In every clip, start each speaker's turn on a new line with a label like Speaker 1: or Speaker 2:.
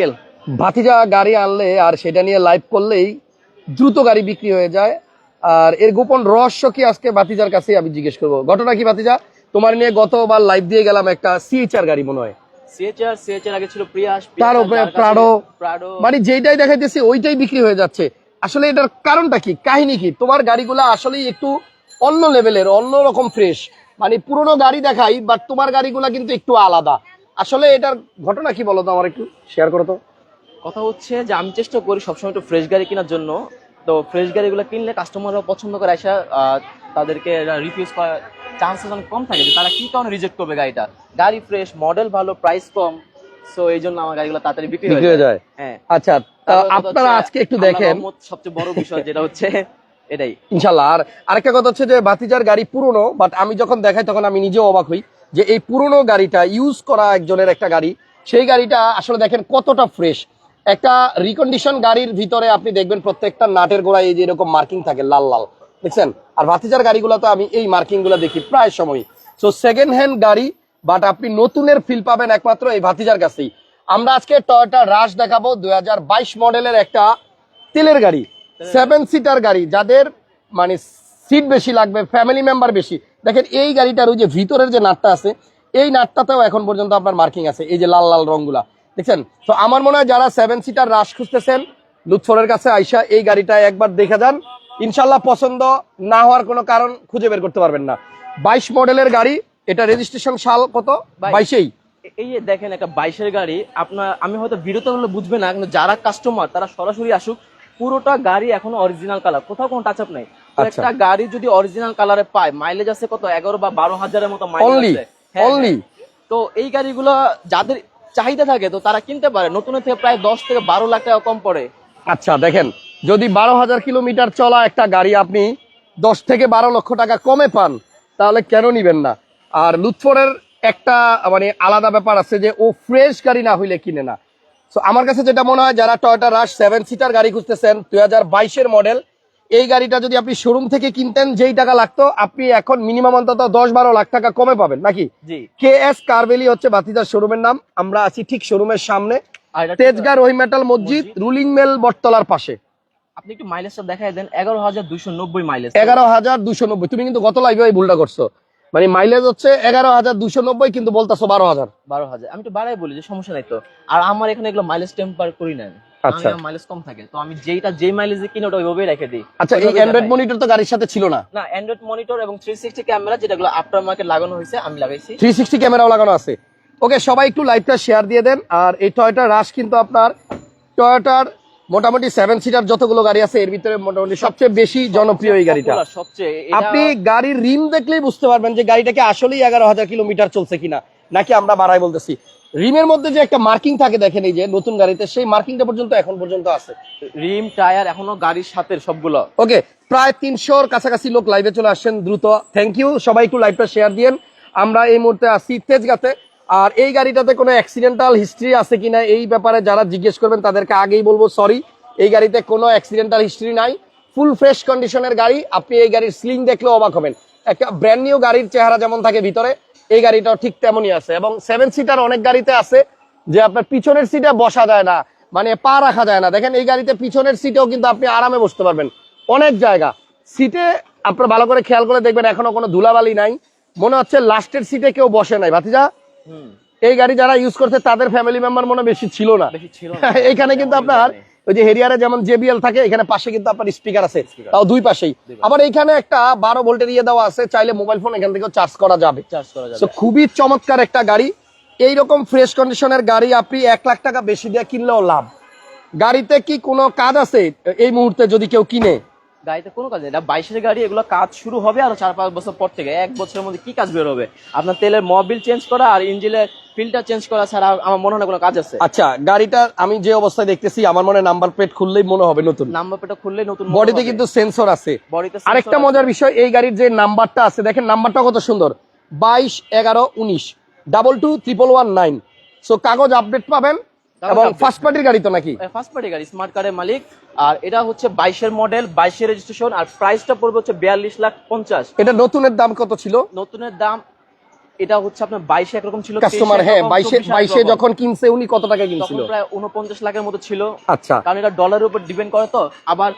Speaker 1: কেল
Speaker 2: ভাতিজা গাড়ি আনলে আর সেটা নিয়ে লাইভ করলেই দ্রুত গাড়ি বিক্রি হয়ে যায়। আর এর গোপন রহস্য কি আজকে ভাতিজার কাছে আমি জিজ্ঞেস করব? ঘটনা কি ভাতিজা? তোমার নিয়ে গতবার লাইভ দিয়ে গেলাম একটা সিএচআর গাড়ি মনে হয়।
Speaker 1: সিএচআর সিএচআর আগে ছিল প্রিয়াস
Speaker 2: তার উপরে প্রাডো
Speaker 1: প্রাডো
Speaker 2: মানে যেইটাই দেখাইতেছি ওইটাই বিক্রি হয়ে যাচ্ছে। আসলে এটার কারণটা কি? কাহিনী কি? তোমার গাড়িগুলো আসলেই একটু অন্য লেভেলের অন্য রকম ফ্রেশ মানে পুরোনো গাড়ি দেখাই বাট তোমার গাড়িগুলো কিন্তু একটু আলাদা। আসলে এটার ঘটনা কি বলো তো আমার একটু? শেয়ার করো তো।
Speaker 1: কথা হচ্ছে যে আমি চেষ্টা করি সবসময় একটু ফ্রেশ গাড়ি কেনার জন্য। তো ফ্রেশ গাড়িগুলো কিনলে কাস্টমাররা পছন্দ করে আসা তাদেরকে রিফিউজ করার চান্সেস অনেক কম থাকে যে তারা কি কারণে রিজেক্ট করবে গাড়িটা? গাড়ি ফ্রেশ মডেল ভালো প্রাইস কম। সো এই জন্য আমার গাড়িগুলো তাড়াতাড়ি বিক্রি
Speaker 2: হয়ে যায়।
Speaker 1: হ্যাঁ।
Speaker 2: আচ্ছা আপনারা আজকে একটু দেখেন।
Speaker 1: সবচেয়ে বড় বিষয় যেটা হচ্ছে এটাই।
Speaker 2: ইনশাল্লাহ আর আরেকটা কথা হচ্ছে যে বাতিজার গাড়ি পুরনো বাট আমি যখন দেখাই তখন আমি নিজেও অবাক হই। যে এই পুরনো গাড়িটা ইউজ করা একজনের একটা গাড়ি সেই গাড়িটা আসলে দেখেন কতটা ফ্রেশ একটা রিকন্ডিশন গাড়ির ভিতরে আপনি দেখবেন প্রত্যেকটা নাটের গোড়ায় এই যে এরকম মার্কিং থাকে লাল লাল। দেখছেন? আর ভাতিজার গাড়িগুলো তো আমি এই মার্কিংগুলো দেখি প্রায় সময়। সো সেকেন্ড হ্যান্ড গাড়ি বাট আপনি নতুনের ফিল পাবেন একমাত্র এই ভাতিজার কাছেই। আমরা আজকে টয়টা রাশ দেখাবো দু হাজার বাইশ মডেলের একটা তেলের গাড়ি সেভেন সিটার গাড়ি যাদের মানে সিট বেশি লাগবে ফ্যামিলি মেম্বার বেশি। দেখেন এই গাড়িটার ওই যে ভিতরের যে নাটটা আছে এই নাটটাতেও এখন পর্যন্ত আপনার মার্কিং আছে এই যে লাল লাল রংগুলা। দেখছেন? তো আমার মনে হয় যারা সেভেন সিটার রাশ খুঁজতেছেন লুৎফরের কাছে আইসা এই গাড়িটা একবার দেখে যান। ইনশাল্লাহ পছন্দ না হওয়ার কোনো কারণ খুঁজে বের করতে পারবেন না। বাইশ মডেলের গাড়ি এটা রেজিস্ট্রেশন সাল কত?
Speaker 1: বাইশ।
Speaker 2: বাইশেই।
Speaker 1: এই যে দেখেন একটা বাইশের গাড়ি আপনার আমি হয়তো বিরত হলে বুঝবে না কিন্তু যারা কাস্টমার তারা সরাসরি আসুক পুরোটা গাড়ি এখনও অরিজিনাল কালার কোথাও কোনো টাচ আপ নাই। একটা গাড়ি যদি অরিজিনাল কালারে পায় মাইলেজ আছে কত? এগারো বা বারো হাজারের মতো মাইলেজ
Speaker 2: অনলি
Speaker 1: আছে। হ্যাঁ, হ্যাঁ। তো এই গাড়িগুলো যাদের চাহিদা থাকে তো তারা কিনতে পারে। নতুনের থেকে প্রায় দশ থেকে বারো লাখ টাকা কম পড়ে।
Speaker 2: আচ্ছা দেখেন যদি বারো হাজার কিলোমিটার চলা একটা গাড়ি আপনি দশ থেকে বারো লক্ষ টাকা কমে পান তাহলে কেন নিবেন না? আর লুৎফরের একটা মানে আলাদা ব্যাপার আছে যে ও ফ্রেশ গাড়ি না হইলে কিনে না। তো আমার কাছে যেটা মনে হয় যারা টয়টা রাশ সেভেন সিটার গাড়ি খুঁজতেছেন দুই হাজার বাইশের মডেল এই গাড়িটা যদি আপনি শোরুম থেকে কিনতেন যেই টাকা লাগতো আপনি এখন মিনিমাম অন্তত দশ বারো লাখ টাকা কমে পাবেন নাকি? কে এস কারবেলি হচ্ছে বাতিদার শোরুমের নাম। আমরা আছি ঠিক শোরুমের সামনে। মেটাল মসজিদ রুলিং মেল বটতলার পাশে।
Speaker 1: আপনি একটু মাইলেজটা দেখাই দেন। এগারো হাজার দুইশো নব্বই মাইলেজ
Speaker 2: এগারো হাজার দুশো নব্বই। তুমি কিন্তু গত লাইভে ভুলটা করছ। মানে মাইলেজ হচ্ছে এগারো হাজার দুশো নব্বই কিন্তু বলতেছো বারো হাজার।
Speaker 1: বারো হাজার। আমি তো বাড়াই বলি যে সমস্যা নাই তো। আর আমার এখানে এগুলো মাইলেজ টেম্পার করি না
Speaker 2: আচ্ছা।
Speaker 1: মাইলেজ কম থাকে। তো আমি যেইটা যেই মাইলেজে কিনে ওটা ওইভাবেই রেখে দিই।
Speaker 2: আচ্ছা এই অ্যান্ড্রয়েড মনিটর তো গাড়ির সাথে ছিল না?
Speaker 1: না অ্যান্ড্রয়েড মনিটর এবং থ্রি সিক্সটি ক্যামেরা যেটাগুলো আফটার মার্কেট লাগানো হয়েছে আমি লাগাইছি।
Speaker 2: থ্রি সিক্সটি ক্যামেরাও লাগানো আছে। ওকে সবাই একটু লাইভটা শেয়ার দিয়ে দেন। আর এই টয়টা রাশ কিন্তু আপনার টয়োটার মোটামুটি সেভেন সিটার যতগুলো গাড়ি আছে এর ভিতরে মোটামুটি সবচেয়ে বেশি জনপ্রিয় এই গাড়িটা।
Speaker 1: সবচেয়ে
Speaker 2: আপনি গাড়ির রিম দেখলেই বুঝতে পারবেন যে গাড়িটাকে আসলেই এগারো হাজার কিলোমিটার চলছে কিনা। নাকি আমরা বাড়াই বলতেছি? রিমের মধ্যে যে একটা মার্কিং থাকে দেখেন এই যে নতুন গাড়িতে সেই মার্কিংটা পর্যন্ত এখন পর্যন্ত আছে।
Speaker 1: রিম টায়ার এখনও গাড়ির সাথে সবগুলো।
Speaker 2: ওকে প্রায় তিনশোর কাছাকাছি লোক লাইভে চলে আসছেন দ্রুত। থ্যাংক ইউ সবাই একটু লাইভটা শেয়ার দিয়েন। আমরা এই মুহূর্তে আসছি তেজগাতে। আর এই গাড়িটাতে কোনো অ্যাক্সিডেন্টাল হিস্ট্রি আছে কিনা এই ব্যাপারে যারা জিজ্ঞেস করবেন তাদেরকে আগেই বলব সরি এই গাড়িতে কোনো অ্যাক্সিডেন্টাল হিস্ট্রি নাই। ফুল ফ্রেশ কন্ডিশনের গাড়ি। আপনি এই গাড়ির স্লিং দেখলে অবাক হবেন। একটা ব্র্যান্ড নিউ গাড়ির চেহারা যেমন থাকে ভিতরে এই গাড়িটাও ঠিক তেমনই আছে এবং সেভেন সিটার অনেক গাড়িতে আছে যে আপনার পিছনের সিটে বসা যায় না মানে পা রাখা যায় না। দেখেন এই গাড়িতে পিছনের সিটেও কিন্তু আপনি আরামে বসতে পারবেন। অনেক জায়গা। সিটে আপনার ভালো করে খেয়াল করে দেখবেন এখনও কোনো ধুলাবালি নাই। মনে হচ্ছে লাস্টের সিটে কেউ বসে নাই। ভাতিজা এই গাড়ি যারা ইউজ করছে তাদের ফ্যামিলি মেম্বার মনে বেশি ছিল না। এখানে কিন্তু আপনার ওই যে হেরিয়ারে যেমন জেবিএল থাকে এখানে পাশে কিন্তু আপনার স্পিকার আছে। তাও দুই পাশেই। আবার এখানে একটা বারো ভোল্টের ইয়ে দেওয়া আছে চাইলে মোবাইল ফোন এখান থেকেও চার্জ করা যাবে।
Speaker 1: চার্জ করা
Speaker 2: তো
Speaker 1: যাবে
Speaker 2: খুবই চমৎকার একটা গাড়ি। এইরকম ফ্রেশ কন্ডিশনের গাড়ি আপনি এক লাখ টাকা বেশি দিয়ে কিনলেও লাভ। গাড়িতে কি কোনো কাজ আছে? এই মুহূর্তে যদি কেউ কিনে।
Speaker 1: গাড়িতে কোনো কাজ নেই। এটা বাইশের গাড়ি এগুলো কাজ শুরু হবে আর চার পাঁচ বছর পর থেকে। এক বছরের মধ্যে কি কাজ বের হবে? আপনার তেলের মবিল চেঞ্জ করা আর ইঞ্জিনের ফিল্টার চেঞ্জ করা ছাড়া আমার মনে হয় না কোনো কাজ আছে।
Speaker 2: আচ্ছা গাড়িটা আমি যে অবস্থায় দেখতেছি আমার মনে নাম্বার প্লেট খুললেই মনে হবে নতুন।
Speaker 1: নাম্বার প্লেটটা খুললে নতুন
Speaker 2: বডিতে কিন্তু সেন্সর আছে। আরেকটা মজার বিষয় এই গাড়ির যে নাম্বারটা আছে দেখেন নাম্বারটা কত সুন্দর। বাইশ এগারো উনিশ। Double two triple one nine so কাগজ আপডেট পাবেন। এবং ফার্স্ট পার্টির গাড়ি তো নাকি?
Speaker 1: ফার্স্ট পার্টি গাড়ি স্মার্ট কারের মালিক। আর এটা হচ্ছে বাইশের মডেল বাইশের রেজিস্ট্রেশন আর প্রাইসটা পড়বে হচ্ছে বিয়াল্লিশ লাখ পঞ্চাশ।
Speaker 2: এটা নতুনের দাম কত ছিল?
Speaker 1: নতুনের দাম এটা হচ্ছে আপনার বাইশে একরকম ছিল
Speaker 2: কাস্টমার হ্যাঁ বাইশে বাইশে যখন কিনছে উনি কত টাকা কিনছিল?
Speaker 1: প্রায় উনপঞ্চাশ লাখের মতো ছিল।
Speaker 2: আচ্ছা।
Speaker 1: কারণ এটা ডলারের উপর ডিপেন্ড করে তো। আবার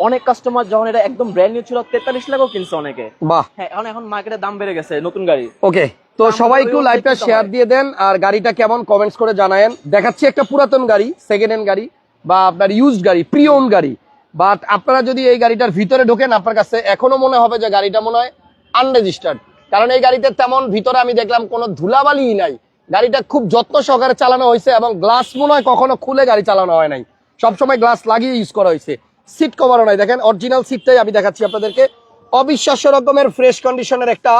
Speaker 1: অনেক কাস্টমার যখন এটা একদম ব্র্যান্ড নিউ ছিল তেতাল্লিশ লাখও কিনছে অনেকে।
Speaker 2: বাহ।
Speaker 1: হ্যাঁ এখন এখন মার্কেটে দাম বেড়ে গেছে নতুন গাড়ি।
Speaker 2: ওকে তো সবাই একটু লাইভটা শেয়ার দিয়ে দেন আর গাড়িটা কেমন কমেন্টস করে জানায়েন। দেখাচ্ছি একটা পুরাতন গাড়ি সেকেন্ড হ্যান্ড গাড়ি বা আপনার ইউজড গাড়ি প্রি ওন গাড়ি। বাট আপনারা যদি এই গাড়িটার ভিতরে ঢোকেন আপনার কাছে এখনও মনে হবে যে গাড়িটা মনে হয় আনরেজিস্টার্ড কারণ এই গাড়িতে তেমন ভিতরে আমি দেখলাম কোনো ধুলাবালিই নাই। গাড়িটা খুব যত্ন সহকারে চালানো হয়েছে এবং গ্লাস মনে হয় কখনো খুলে গাড়ি চালানো হয় নাই। সবসময় গ্লাস লাগিয়ে ইউজ করা হয়েছে। সিট কভারও নাই। দেখেন অরিজিনাল সিটটাই আমি দেখাচ্ছি আপনাদেরকে। অবিশ্বাস্য রকমের ফ্রেশ কন্ডিশনের একটা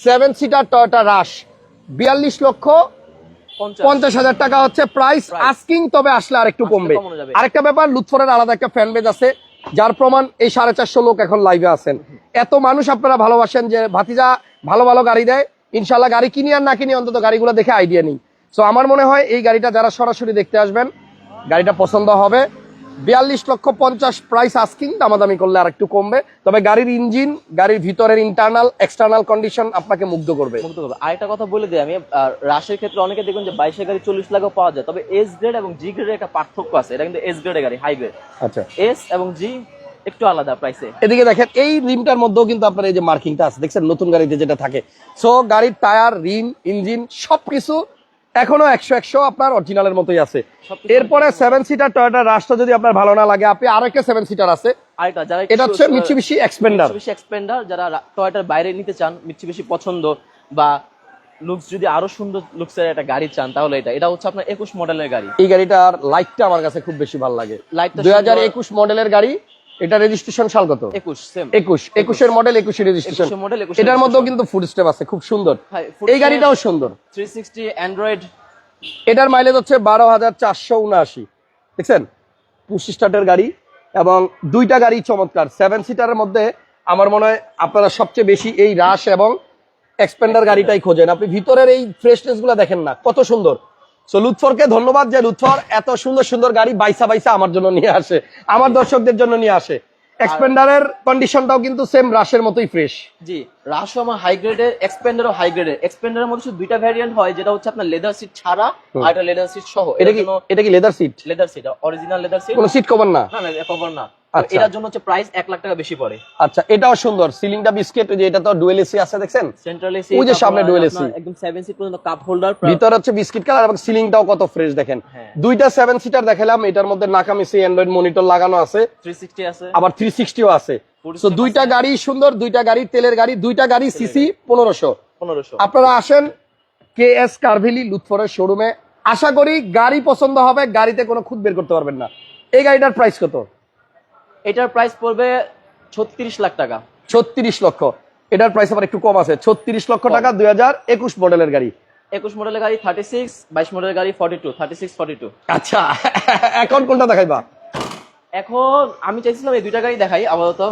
Speaker 2: সেভেন সিটার টয়টা রাশ বিয়াল্লিশ লক্ষ
Speaker 1: পঞ্চাশ।
Speaker 2: হাজার টাকা হচ্ছে প্রাইস আস্কিং তবে আসলে আরেকটু
Speaker 1: আসলে
Speaker 2: কমবে। আরেকটা ব্যাপার লুৎফরের আলাদা একটা ফ্যান বেজ আছে যার প্রমাণ এই সাড়ে চারশো লোক এখন লাইভে আছেন। এত মানুষ আপনারা ভালোবাসেন যে ভাতিজা ভালো ভালো গাড়ি দেয়। ইনশাল্লাহ গাড়ি কিনি আর না কিনি অন্তত গাড়িগুলো দেখে আইডিয়া নেই। সো আমার মনে হয় এই গাড়িটা যারা সরাসরি দেখতে আসবেন গাড়িটা পছন্দ হবে। বিয়াল্লিশ লক্ষ পঞ্চাশ প্রাইস আস্কিং দামাদামি করলে আর একটু কমবে। তবে গাড়ির ইঞ্জিন গাড়ির ভিতরের ইন্টারনাল এক্সটার্নাল কন্ডিশন আপনাকে মুগ্ধ করবে।
Speaker 1: মুক্ত করবে। আরেকটা কথা বলে দিই আমি রাশের ক্ষেত্রে অনেকে দেখুন যে বাইশে গাড়ি চল্লিশ লাখও পাওয়া যায়। তবে এস গ্রেড এবং জি গ্রেডের একটা পার্থক্য আছে। এটা কিন্তু এস গ্রেডের গাড়ি হাই গ্রেড
Speaker 2: আচ্ছা।
Speaker 1: এস এবং জি একটু আলাদা প্রাইসে
Speaker 2: এদিকে দেখেন এই রিমটার মধ্যেও কিন্তু আপনার এই যে মার্কিংটা আছে। দেখছেন নতুন গাড়িতে যেটা থাকে। সো গাড়ির টায়ার রিম ইঞ্জিন সবকিছু এখনও একশো একশো আপনার অরিজিনালের মতোই আছে। এরপরে সেভেন সিটার টয়টা রাস্তা যদি আপনার ভালো না লাগে আপনি আরেকটা সেভেন সিটার আছে। এটা হচ্ছে মিচিবিশি এক্সপেন্ডার
Speaker 1: এক্সপেন্ডার যারা টয়টার বাইরে নিতে চান মিৎসুবিশি পছন্দ বা লুকস যদি আরও সুন্দর লুকসের একটা গাড়ি চান তাহলে এটা। এটা হচ্ছে আপনার একুশ মডেলের গাড়ি।
Speaker 2: এই গাড়িটার লাইটটা আমার কাছে খুব বেশি ভালো লাগে।
Speaker 1: লাইটটা
Speaker 2: দুই হাজার একুশ মডেলের গাড়ি এটা রেজিস্ট্রেশন সাল কত?
Speaker 1: একুশ সেম
Speaker 2: একুশের মডেল একুশের রেজিস্ট্রেশন
Speaker 1: একুশের model,
Speaker 2: এটার মধ্যেও কিন্তু ফুড স্টেপ আছে খুব সুন্দর। এই গাড়িটাও সুন্দর।
Speaker 1: অ্যান্ড্রয়েড
Speaker 2: এটার মাইলেজ হচ্ছে বারো হাজার চারশো উনআশি। দেখছেন? পুশ স্টার্টের গাড়ি এবং দুইটা গাড়ি চমৎকার। সেভেন সিটারের মধ্যে আমার মনে হয় আপনারা সবচেয়ে বেশি এই রাশ এবং এক্সপেন্ডার গাড়িটাই খোঁজেন। আপনি ভিতরের এই ফ্রেশনেসগুলো দেখেন না কত সুন্দর। সো লুৎফরকে ধন্যবাদ যে লুৎফর এত সুন্দর সুন্দর গাড়ি বাইসা বাইসা আমার জন্য নিয়ে আসে। আমার দর্শকদের জন্য নিয়ে আসে। এক্সপেন্ডারের কন্ডিশনটাও কিন্তু সেম রাশের মতোই ফ্রেশ
Speaker 1: জি রাশো আমার হাই গ্রেডের এক্সপেন্ডারও হাই গ্রেডের এক্সপেন্ডারের মধ্যে শুধু দুইটা ভ্যারিয়েন্ট হয় যেটা হচ্ছে আপনার লেদার সিট ছাড়া। আর একটা লেদার সিট সহ।
Speaker 2: এটা কি এটা কি leather seat
Speaker 1: leather seat original leather seat
Speaker 2: কোনো সিট কভার না?
Speaker 1: না না কভার না। এটার জন্য হচ্ছে প্রাইস এক লাখ টাকা বেশি পড়ে।
Speaker 2: আচ্ছা এটাও সুন্দর। সিলিংটা বিস্কিট যে এটা তো ডুয়েল এসি আছে দেখছেন?
Speaker 1: সেন্ট্রাল এসি
Speaker 2: ওই যে সামনে dual AC
Speaker 1: একদম সিট পর্যন্ত কাপ হোল্ডার
Speaker 2: ভিতরে হচ্ছে বিস্কিট কালার এবং সিলিংটাও কত ফ্রেশ দেখেন।
Speaker 1: হ্যাঁ।
Speaker 2: দুইটা সিটার দেখালাম এটার মধ্যে নাকামিসি অ্যান্ড্রয়েড মনিটর লাগানো আছে।
Speaker 1: থ্রি সিক্সটি আছে।
Speaker 2: আবার থ্রি সিক্সটিও আছে।
Speaker 1: Full
Speaker 2: তো দুইটা গাড়ি সুন্দর দুইটা গাড়ি তেলের গাড়ি দুইটা গাড়ি সিসি পনেরোশো।
Speaker 1: পনেরোশো।
Speaker 2: আপনারা আসেন কে এস কারভেলি লুৎফরের শোরুমে আশা করি গাড়ি পছন্দ হবে গাড়িতে কোনো খুদ বের করতে পারবেন না। এই গাড়িটার প্রাইস কত?
Speaker 1: এটার প্রাইস পড়বে ছত্রিশ লাখ টাকা।
Speaker 2: ছত্রিশ লক্ষ। এটার প্রাইস আবার একটু কম আছে। ছত্রিশ লক্ষ টাকা দুই হাজার একুশ মডেলের গাড়ি।
Speaker 1: একুশ মডেলের গাড়ি থার্টি সিক্স বাইশ মডেলের গাড়ি forty two thirty six forty two
Speaker 2: আচ্ছা এখন কোনটা দেখাইবা?
Speaker 1: এখন আমি চাইছিলাম এই দুইটা গাড়ি দেখাই আপাতত।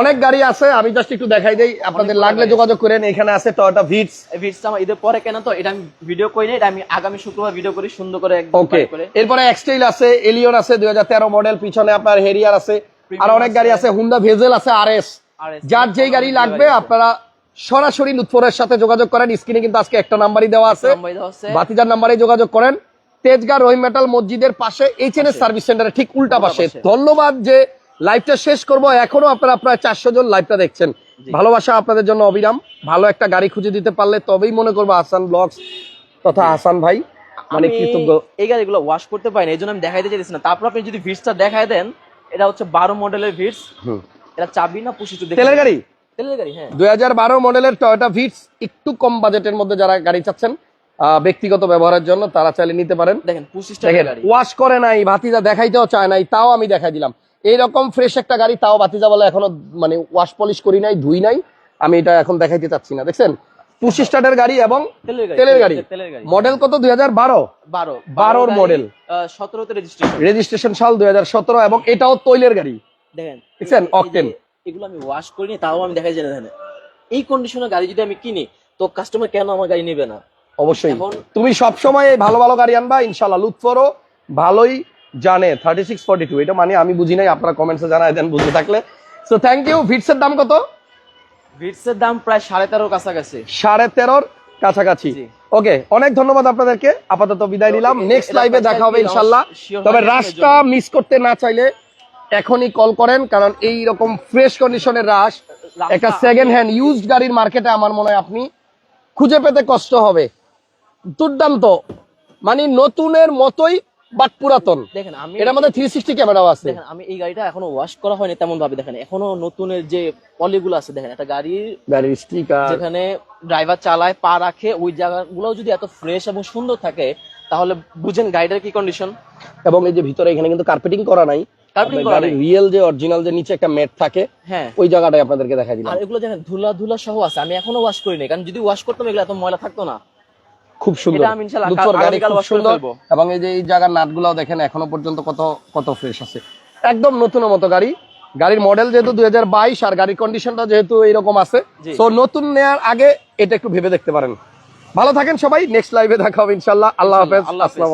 Speaker 2: অনেক গাড়ি আছে আমি জাস্ট একটু দেখাই দেই। আপনাদের লাগলে যোগাযোগ করেন এখানে আছে টয়োটা ভিটস
Speaker 1: ভিডসটা আমার ঈদের পরে কেন তো এটা আমি ভিডিও করি না এটা আমি আগামী শুক্রবার ভিডিও করি সুন্দর করে একদম
Speaker 2: ওকে এরপরে এক্সটেইল আছে এলিয়ন আছে দুই হাজার তেরো মডেল পিছনে আপনার হেরিয়ার আছে। আর অনেক গাড়ি আছে। হুন্ডা ভেজেল আছে আর এস যার যেই গাড়ি লাগবে আপনারা সরাসরি লুৎফরের সাথে যোগাযোগ করেন। স্ক্রিনে কিন্তু আজকে একটা নাম্বারই দেওয়া আছে। বাতিজার নাম্বারে যোগাযোগ করেন। তেজগাঁ রহিম মেটাল মসজিদের পাশে এইচএনএস সার্ভিস সেন্টারে ঠিক উল্টা পাশে। ধন্যবাদ যে লাইভটা শেষ করব। এখনও আপনারা প্রায় চারশো জন লাইভটা দেখছেন। ভালোবাসা আপনাদের জন্য অবিরাম। ভালো একটা গাড়ি খুঁজে দিতে পারলে তবেই মনে করব হাসান ব্লগস তথা হাসান ভাই। মানে কৃতজ্ঞ।
Speaker 1: এই গাড়িগুলো ওয়াশ করতে পারেন এই জন্য আমি দেখাইতে চাইছি না। তারপর আপনি যদি ভিডসটা দেখায় দেন এটা হচ্ছে বারো মডেলের
Speaker 2: হুম।
Speaker 1: এটা চাবি না পুষি
Speaker 2: তেলের গাড়ি?
Speaker 1: তেলের গাড়ি হ্যাঁ।
Speaker 2: দুই হাজার বারো মডেলের টয়োটা ভিটস একটু কম বাজেটের মধ্যে যারা গাড়ি চাচ্ছেন ব্যক্তিগত ব্যবহারের জন্য তারা চাইলে নিতে পারেন।
Speaker 1: দেখেন
Speaker 2: ওয়াশ করে নাই ভাতিজা দেখাইতেও চায় নাই তাও আমি দেখাই দিলাম। এইরকম ফ্রেশ একটা গাড়ি তাও ভাতিজা বলে এখনও মানে ওয়াশ পলিশ করি নাই ধুই নাই আমি এটা এখন দেখাইতে চাচ্ছি না দেখছেন? পুশ স্টার্টের গাড়ি এবং
Speaker 1: তেলের গাড়ি
Speaker 2: মডেল কত? দুই হাজার বারো।
Speaker 1: বারো।
Speaker 2: বারোর।
Speaker 1: সতেরোতে রেজিস্ট্রেশন
Speaker 2: রেজিস্ট্রেশন সাল দুই হাজার সতেরো এবং এটাও তৈলের গাড়ি।
Speaker 1: দেখেন
Speaker 2: দেখছেন?
Speaker 1: এই এগুলো আমি ওয়াশ করিনি তাও আমি দেখাই জানি দেখেন এই কন্ডিশনের গাড়ি যদি আমি কিনি তো কাস্টমার কেন আমার গাড়ি নেবে না?
Speaker 2: অবশ্যই। তুমি সবসময় ভালো ভালো গাড়ি আনবা ইনশাল্লাহ লুৎফরও ভালোই জানে। থার্টি সিক্স ফর্টি টু এটা মানে আমি বুঝি নাই আপনারা কমেন্টসে জানাই দেন বুঝে থাকলে। সো থ্যাংক ইউ ভিটসের দাম কত?
Speaker 1: ভিটসের দাম প্রায় সাড়ে তেরোর কাছাকাছি।
Speaker 2: সাড়ে তেরোর কাছাকাছি। ওকে অনেক ধন্যবাদ আপনাদেরকে। আপাতত বিদায় নিলাম। নেক্সট লাইভে দেখা হবে ইনশাল্লাহ। তবে রাশটা মিস করতে না চাইলে এখনই কল করেন কারণ এই রকম ফ্রেশ কন্ডিশনের রাশ একটা সেকেন্ড হ্যান্ড ইউজড গাড়ির মার্কেটে আমার মনে হয় আপনি খুঁজে পেতে কষ্ট হবে। দুর্দান্ত। মানে নতুনের মতোই বাট পুরাতন।
Speaker 1: দেখেন আমি
Speaker 2: থ্রি সিক্সটি ক্যামেরাও আছে।
Speaker 1: দেখেন আমি এই গাড়িটা এখনও ওয়াশ করা হয়নি তেমন ভাবে দেখেন এখনও নতুনের যে পলিগুলো আছে দেখেন একটা গাড়ির
Speaker 2: গাড়ির স্টিকার
Speaker 1: যেখানে ড্রাইভার চালায় পা রাখে ওই জায়গাগুলো যদি এত ফ্রেশ এবং সুন্দর থাকে তাহলে বুঝেন গাড়িটার কি কন্ডিশন
Speaker 2: এবং এই যে ভিতরে এখানে কিন্তু কার্পেটিং করা নাই। রিয়েল যে অরিজিনাল যে নিচে একটা ম্যাট থাকে
Speaker 1: হ্যাঁ।
Speaker 2: ওই জায়গাটাই আপনাদেরকে দেখাই দিলাম।
Speaker 1: আর এগুলো দেখেন ধুলা ধুলা সহ আছে আমি এখনও ওয়াশ করিনি কারণ যদি ওয়াশ করতাম এগুলো এত ময়লা থাকতো না।
Speaker 2: খুব সুন্দর। সুন্দর। এবং এই যে এই জায়গার নাটগুলো দেখেন এখনও পর্যন্ত কত কত ফ্রেশ আছে। একদম নতুন মতো গাড়ি। গাড়ির মডেল যেহেতু দুই বাইশ আর গাড়ির কন্ডিশনটা যেহেতু এইরকম আছে। তো নতুন নেয়ার আগে এটা একটু ভেবে দেখতে পারেন। ভালো থাকেন সবাই নেক্সট লাইভে দেখা হবে ইনশাল্লাহ আল্লাহ হাফেজ। আসসালাম